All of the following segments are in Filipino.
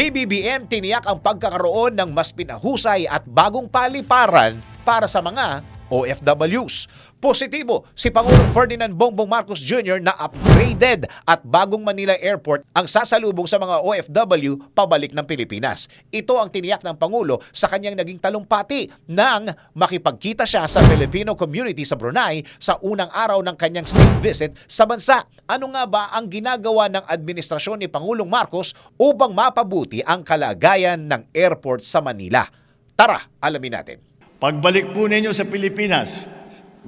PBBM tiniyak ang pagkakaroon ng mas pinahusay at bagong paliparan para sa mga OFWs. Positibo si Pangulong Ferdinand Bongbong Marcos Jr. na upgraded at bagong Manila Airport ang sasalubong sa mga OFW pabalik ng Pilipinas. Ito ang tiniyak ng Pangulo sa kanyang naging talumpati nang makipagkita siya sa Filipino community sa Brunei sa unang araw ng kanyang state visit sa bansa. Ano nga ba ang ginagawa ng administrasyon ni Pangulong Marcos upang mapabuti ang kalagayan ng airport sa Manila? Tara, alamin natin. Pagbalik po ninyo sa Pilipinas,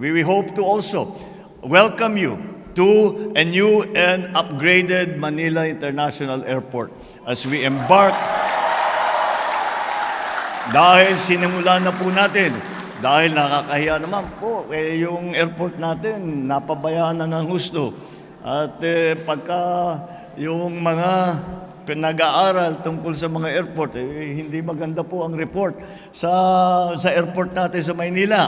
we we hope to also welcome you to a new and upgraded Manila International Airport as we embark. Dahil sinimula na po natin dahil nakakahiya naman po eh, yung airport natin napabayaan na ng husto. At eh, pagka yung mga pinag-aaral tungkol sa mga airport eh, hindi maganda po ang report sa sa airport natin sa Maynila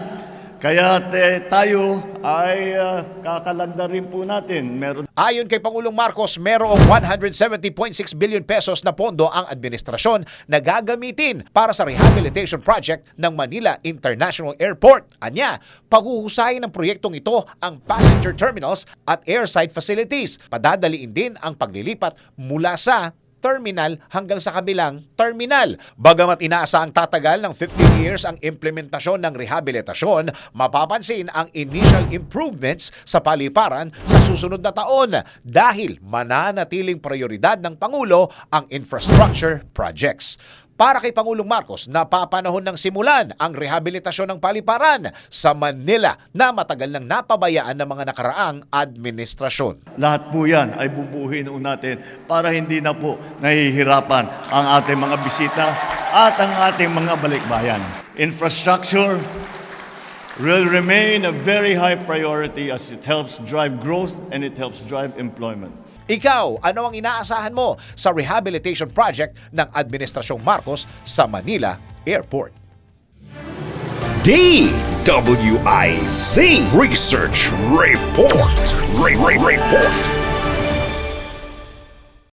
kaya eh, tayo ay ah, kakalagda rin po natin meron Ayon kay Pangulong Marcos, merong 170.6 billion pesos na pondo ang administrasyon na gagamitin para sa rehabilitation project ng Manila International Airport. Anya, paghuhusayin ng proyektong ito ang passenger terminals at airside facilities. Padadaliin din ang paglilipat mula sa terminal hanggang sa kabilang terminal. Bagamat inaasahang tatagal ng 15 years ang implementasyon ng rehabilitasyon, mapapansin ang initial improvements sa paliparan sa susunod na taon dahil mananatiling prioridad ng Pangulo ang infrastructure projects. Para kay Pangulong Marcos, napapanahon ng simulan ang rehabilitasyon ng paliparan sa Manila na matagal nang napabayaan ng mga nakaraang administrasyon. Lahat po yan ay bubuhin natin para hindi na po nahihirapan ang ating mga bisita at ang ating mga balikbayan. Infrastructure will remain a very high priority as it helps drive growth and it helps drive employment. Ikaw, ano ang inaasahan mo sa rehabilitation project ng Administrasyong Marcos sa Manila Airport? DWIZ Research Report. Re- Re- Report.